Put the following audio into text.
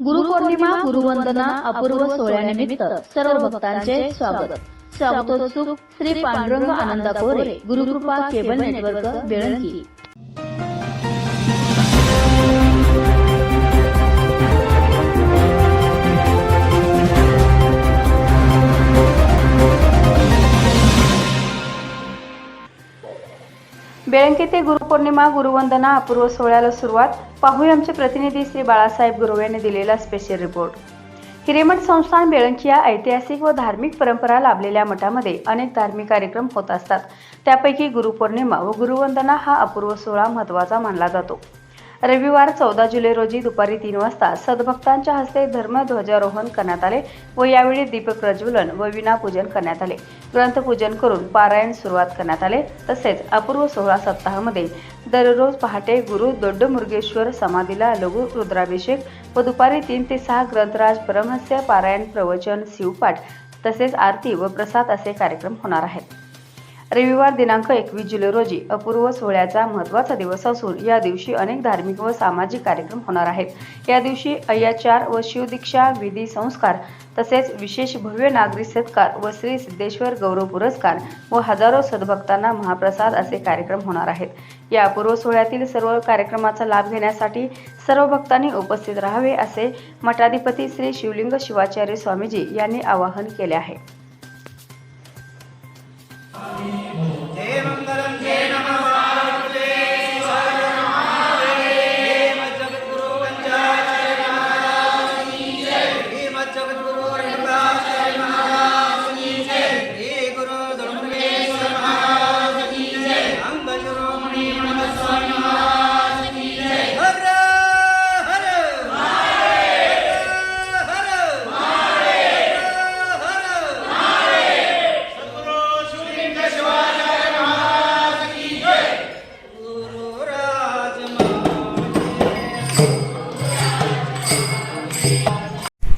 गुरुपौर्णिमा गुरुवंदना अपूर्व सोहळ्यानिमित्त सर्व भक्तांचे स्वागत. स्वागतोत्सुक श्री पांडुरंग आनंदा कोरे गुरुकृपा केबल नेटवर्क बेळंकी. बेळंकी ते गुरुपौर्णिमा गुरुवंदना अपूर्व सोहळ्याला सुरुवात. पाहूया आमचे प्रतिनिधी श्री बाळासाहेब गुरव यांनी दिलेला स्पेशल रिपोर्ट हिरेमठ संस्थान बेळंकी या ऐतिहासिक व धार्मिक परंपरा लाभलेल्या मठामध्ये अनेक धार्मिक कार्यक्रम होत असतात. त्यापैकी गुरुपौर्णिमा व गुरुवंदना हा अपूर्व सोहळा महत्त्वाचा मानला जातो. रविवार चौदा जुलै रोजी दुपारी तीन वाजता सद्भक्तांच्या हस्ते धर्मध्वजारोहण करण्यात आले व यावेळी दीपक प्रज्वलन व विनापूजन करण्यात आले. ग्रंथपूजन करून पारायण सुरुवात करण्यात आले. तसेच अपूर्व सोहळा सप्ताहामध्ये दररोज पहाटे गुरु दोड्डमुर्गेश्वर समाधीला लघु रुद्राभिषेक व दुपारी तीन ते सहा ग्रंथराज परमहस्य पारायण प्रवचन शिवपाठ तसेच आरती व प्रसाद असे कार्यक्रम होणार आहेत. रविवार दिनांक एकवीस जुलै रोजी अपूर्व सोहळ्याचा महत्त्वाचा दिवस असून या दिवशी अनेक धार्मिक व सामाजिक कार्यक्रम होणार आहेत. या दिवशी अय्याचार व शिवदीक्षा विधी संस्कार तसेच विशेष भव्य नागरी सत्कार व श्री सिद्धेश्वर गौरव पुरस्कार व हजारो सद्भक्तांना महाप्रसाद असे कार्यक्रम होणार आहेत. या अपूर्व सोहळ्यातील सर्व कार्यक्रमाचा लाभ घेण्यासाठी सर्व भक्तांनी उपस्थित राहावे असे मठाधिपती श्री शिवलिंग शिवाचार्य स्वामीजी यांनी आवाहन केले आहे.